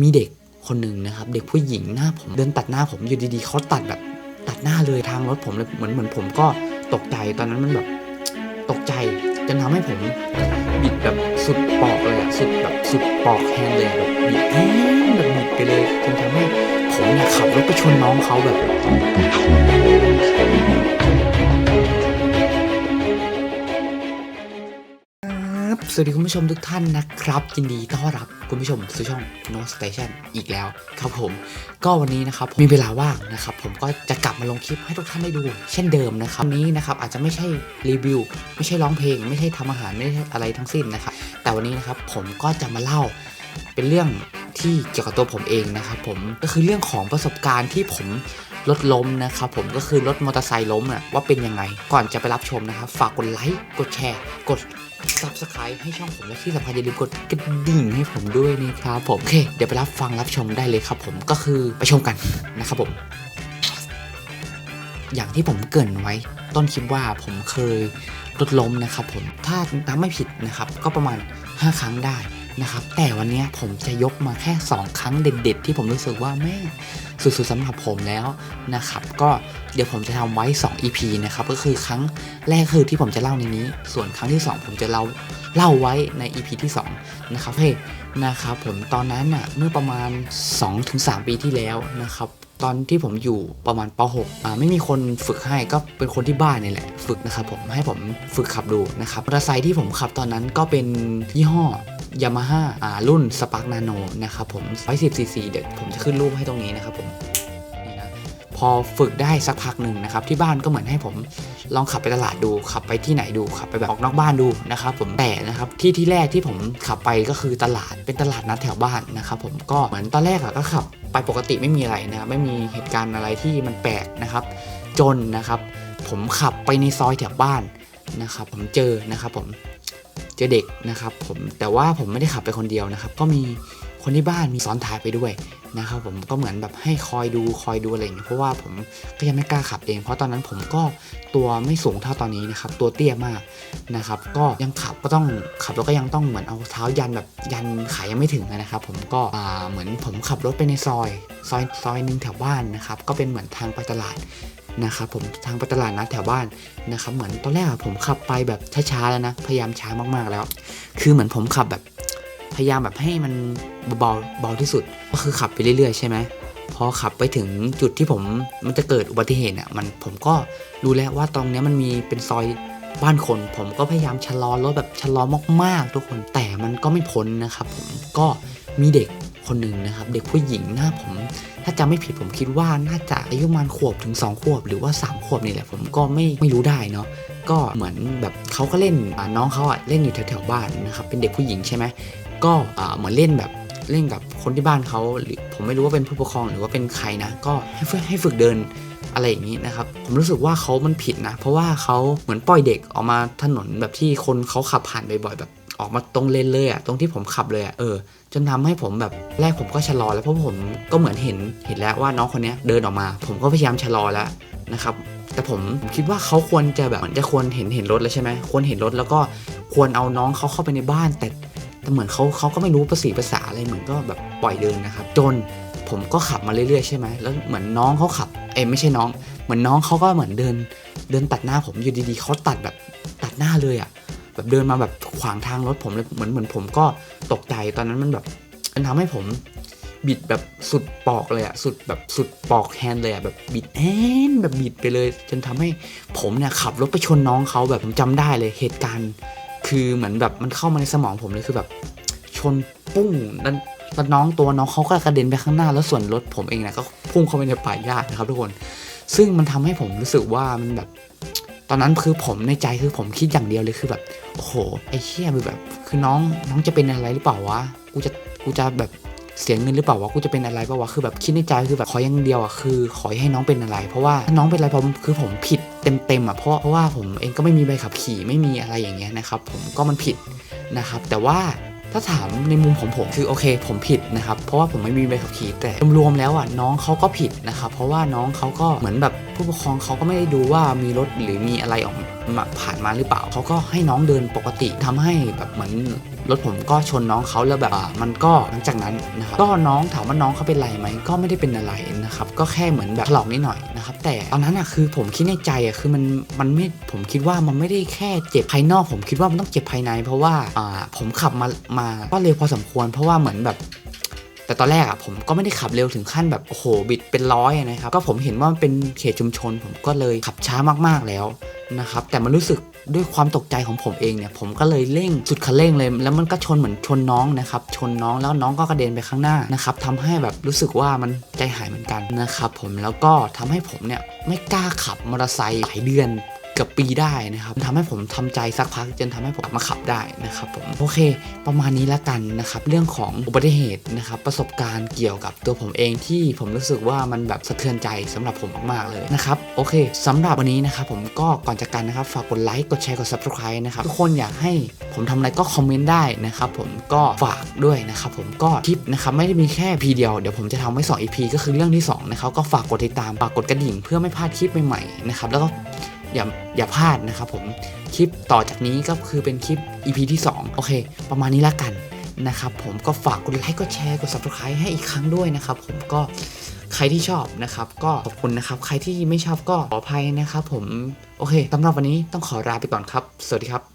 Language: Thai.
มีเด็กคนหนึ่งนะครับ เด็กผู้หญิงหน้าผมเดินตัดหน้าผมอยู่ดีๆเขาตัดแบบตัดหน้าเลยทางรถผมเลยเหมือนเหมือนผมก็ตกใจตอนนั้นมันแบบตกใจจนทำให้ผมบิดแบบสุดปอกเลยอะสุดแบบสุดปอกแฮนเลยแบบบิดแฮนแบบบิดไปเลยจนทำให้ผมเนี่ยขับรถไปชนน้องเขาแบบ สวัสดีคุณผู้ชมทุกท่านนะครับยินดีต้อนรับคุณผู้ชมสู่ช่อง No Station อีกแล้วครับผม ก็วันนี้นะครับมีเวลาว่างนะครับ ผมก็จะกลับมาลงคลิปให้ทุกท่านได้ดู เช่นเดิมนะครับวันนี้นะครับอาจจะไม่ใช่รีวิว ไม่ใช่ร้องเพลง ไม่ใช่ทำอาหารไม่ใช่อะไรทั้งสิ้นนะครับ แต่วันนี้นะครับผมก็จะมาเล่าเป็นเรื่องที่เกี่ยวกับตัวผมเองนะครับผมก็คือเรื่องของประสบการณ์ที่ผม รถล้มนะครับผมก็คือรถมอเตอร์ไซค์ล้มอะว่าเป็นยังไง ก่อนจะไปรับชมนะครับ ฝากกดไลค์ กดแชร์ กด subscribe ให้ช่องผมและที่สำคัญอย่าลืมกดกระดิ่งให้ผมด้วยนะครับผมโอเค เดี๋ยวไปรับฟังรับชมได้เลยครับผมก็คือไปชมกันนะครับผม อย่างที่ผมเกรินไว้ ต้นคลิปว่าผมเคยรถล้มนะครับผมถ้านับไม่ผิดนะครับ ก็ประมาณ 5 ครั้งได้ นะครับแต่วันนี้ผมจะยกมาแค่ 2 ครั้งเด็ด ๆ ที่ผมรู้สึกว่าแม่สุดๆสำหรับผมแล้วนะครับก็เดี๋ยวผมจะทำไว้ 2 EP นะครับก็คือครั้งแรกคือที่ผมจะเล่าในนี้ ส่วนครั้งที่ 2 ผมจะเล่าเล่าไว้ใน EP ที่2นะครับเฮ้นะครับผมตอนนั้นอะเมื่อประมาณ 2-3 ปีที่แล้วนะครับ ตอนที่ผมอยู่ประมาณป .6 อ่าไม่มีคนฝึกให้ก็เป็นคนที่บ้านนี่แหละ ฝึกนะครับผมให้ผมฝึกขับดูนะครับมอเตอร์ไซค์ที่ผมขับตอนนั้นก็เป็นยี่ห้อยามาฮ่าอ่ารุ่นสปาร์กนาโนนะครับผม110 cc เดี๋ยวผมจะขึ้นรูปให้ตรงนี้นะครับผมนี่นะพอฝึกได้สักพักหนึ่งนะครับ ที่บ้านก็เหมือนให้ผม ลองขับไปตลาดดู ขับไปที่ไหนดูขับไปแบบออกนอกบ้านดูนะครับผมแต่นะครับที่ที่แรกที่ผมขับไปก็คือตลาดเป็นตลาดนัดแถวบ้านนะครับผมก็เหมือนตอนแรกอะก็ขับไปปกติไม่มีอะไรนะไม่มีเหตุการณ์อะไรที่มันแปลกนะครับ จนนะครับ ผมขับไปในซอยแถวบ้านนะครับ ผมเจอนะครับผมเจอเด็กนะครับ ผมแต่ว่าผมไม่ได้ขับไปคนเดียวนะครับ ก็มี คนที่บ้านมีซ้อนท้ายไปด้วยนะครับผมก็เหมือนแบบให้คอยดูคอยดูอะไรอย่างเงี้ยเพราะว่าผมก็ยังไม่กล้าขับเอง เพราะตอนนั้นผมก็ตัวไม่สูงเท่าตอนนี้นะครับตัวเตี้ยมากนะครับก็ยังขับก็ต้องขับแล้วก็ยังต้องเหมือนเอาเท้ายันแบบยันขายังไม่ถึงนะครับผมก็อ่าเหมือนผมขับรถไปในซอย ซอยซอยหนึ่งแถวบ้านนะครับก็เป็นเหมือนทางไปตลาดนะครับผมทางไปตลาดนัดแถวบ้านนะครับเหมือนตอนแรกผมขับไปแบบช้าๆแล้วนะพยายามช้ามากๆแล้ว คือเหมือนผมขับแบบ พยายามแบบให้มันเบาเบาที่สุด ก็คือขับไปเรื่อยๆ ใช่ไหมพอขับไปถึงจุดที่ผมมันจะเกิดอุบัติเหตุอะมันผมก็รู้แล้วว่าตรงนี้มันมีเป็นซอยบ้านคน ผมก็พยายามชะลอรถแบบชะลอมากๆ ทุกคนแต่มันก็ไม่พ้นนะครับ ผมก็มีเด็กคนหนึ่งนะครับ เด็กผู้หญิงหน้าผม ถ้าจำไม่ผิดผมคิดว่าน่าจะอายุประมาณขวบถึง 2 ขวบ หรือว่า 3 ขวบนี่แหละ ผมก็ไม่ไม่รู้ได้เนาะก็เหมือนแบบเขาก็เล่นน้องเขาอะเล่นอยู่แถวๆบ้านนะครับเป็นเด็กผู้หญิงใช่ไหม ก็เหมือนเล่นแบบเล่นกับคนที่บ้านเขาหรือผมไม่รู้ว่าเป็นผู้ปกครองหรือว่าเป็นใครนะ ก็ให้ฝึกให้ฝึกเดินอะไรอย่างนี้นะครับ ผมรู้สึกว่าเขามันผิดนะ เพราะว่าเขาเหมือนปล่อยเด็กออกมาถนนแบบที่คนเขาขับผ่านบ่อยๆแบบออกมาตรงเลนเลยอะตรงที่ผมขับเลยอะเออ จนทำให้ผมแบบแรกผมก็ชะลอแล้วเพราะผมก็เหมือนเห็นเห็นแล้วว่าน้องคนนี้เดินออกมา ผมก็พยายามชะลอแล้วนะครับแต่ผมผมคิดว่าเขาควรจะแบบจะควรเห็นเห็นรถแล้วใช่ไหมควรเห็นรถแล้วก็ควรเอาน้องเขาเข้าไปในบ้าน แต่ แต่เหมือนเขาเขาก็ไม่รู้ภาษีภาษาอะไรเหมือนก็แบบปล่อยเดินนะครับ จนผมก็ขับมาเรื่อยๆใช่ไหมแล้วเหมือนน้องเขาขับเอ้ไม่ใช่น้อง เหมือนน้องเขาก็เหมือนเดิน เดินตัดหน้าผมอยู่ดีๆเขาตัดแบบตัดหน้าเลยอะแบบเดินมาแบบขวางทางรถผมเลยเหมือนเหมือนผมก็ตกใจตอนนั้นมันแบบมันทำให้ผมบิดแบบสุดปอกเลยอะสุดแบบสุดปอกแฮนด์เลยอะแบบบิดแอนแบบบิดไปเลย จนทำให้ผมเนี่ยขับรถไปชนน้องเขาแบบผมจำได้เลยเหตุการณ์ คือเหมือนแบบมันเข้ามาในสมองผมเลยคือแบบ ชนปุ้งแล้วแล้วน้องตัวน้องเขาก็กระเด็นไปข้างหน้า แล้วส่วนรถผมเองนี่ยก็พุ่งเข้าไปในป่าหญ้านะครับทุกคน ซึ่งมันทำให้ผมรู้สึกว่ามันแบบ ตอนนั้นคือผมในใจคือผมคิดอย่างเดียวเลยคือแบบโอ้โหไอ้เชี่ยแบบ คือน้องน้องจะเป็นอะไรหรือเปล่าวะกูจะกูจะแบบเสียเงินหรือเปล่าวะกูจะเป็นอะไรเปล่าวะคือแบบคิดในใจคือแบบขออย่างเดียวอะคือขอให้น้องเป็นอะไร เพราะว่าน้องเป็นอะไรผมคือผมผิด เต็มๆอะเพราะเพราะว่าผมเองก็ไม่มีใบขับขี่ไม่มีอะไรอย่างเงี้ยนะครับ ผมก็มันผิดนะครับ แต่ว่าถ้าถามในมุมของผมคือโอเค ผมผิดนะครับ เพราะว่าผมไม่มีใบขับขี่แต่รวมๆแล้วอะน้องเขาก็ผิดนะครับ เพราะว่าน้องเขาก็เหมือนแบบผู้ปกครองเขาก็ไม่ได้ดูว่ามีรถหรือมีอะไรออกมาผ่านมาหรือเปล่าเขาก็ให้น้องเดินปกติทำให้แบบเหมือนรถผมก็ชนน้องเขาแล้วแบบมันก็หลังจากนั้นนะครับก็น้องถามว่าน้องเขาเป็นไรไหมก็ไม่ได้เป็นอะไรนะครับก็แค่เหมือนแบบถลอกนิดหน่อยนะครับแต่ตอนนั้นอะคือผมคิดในใจอะคือมันมันไม่ผมคิดว่ามันไม่ได้แค่เจ็บภายนอก ผมคิดว่ามันต้องเจ็บภายใน เพราะว่าอ่าผมขับมามาก็เร็วพอสมควร เพราะว่าเหมือนแบบ แต่ตอนแรกอะผมก็ไม่ได้ขับเร็วถึงขั้นแบบโอ้โหบิดเป็นร้อยนะครับก็ผมเห็นว่ามันเป็นเขตชุมชน ผมก็เลยขับช้ามากๆแล้วนะครับแต่มันรู้สึกด้วยความตกใจของผมเองเนี่ยผมก็เลยเร่งสุดคันเร่งเลย แล้วมันก็ชนเหมือนชนน้องนะครับชนน้องแล้วน้องก็กระเด็นไปข้างหน้านะครับทำให้แบบรู้สึกว่ามันใจหายเหมือนกันนะครับผมแล้วก็ทำให้ผมเนี่ยไม่กล้าขับมอเตอร์ไซค์หลายเดือน เกือบปีได้นะครับทำให้ผมทำใจสักพักจนทำให้ผมกลับมาขับได้นะครับผมโอเค ประมาณนี้ละกันนะครับเรื่องของอุบัติเหตุนะครับประสบการณ์เกี่ยวกับตัวผมเองที่ผมรู้สึกว่ามันแบบสะเทือนใจสำหรับผมมากๆเลยนะครับโอเคสำหรับวันนี้นะครับผมก็ก่อนจากกันนะครับฝากกดไลค์กดแชร์กด subscribe นะครับทุกคนอยากให้ผมทำอะไรก็คอมเมนต์ได้นะครับผมก็ฝากด้วยนะครับผมก็คลิปนะครับไม่ได้มีแค่พีเดียวเดี๋ยวผมจะทำไว้2 EP ก็คือเรื่องที่สองนะครับก็ฝากกดติดตามฝากกดกระดิ่งเพื่อไม่พลาดคลิปใหม่ๆนะครับแล้วก็ อย่าอย่าพลาดนะครับผมคลิปต่อจากนี้ก็คือเป็นคลิป EP ที่ 2 โอเค ประมาณนี้ละกันนะครับผมก็ฝากกดไลค์กดแชร์กด subscribe ให้อีกครั้งด้วยนะครับผมก็ใครที่ชอบนะครับ ก็ขอบคุณนะครับ ใครที่ไม่ชอบก็ขออภัยนะครับผมโอเคสำหรับวันนี้ต้องขอลาไปก่อนครับ สวัสดีครับ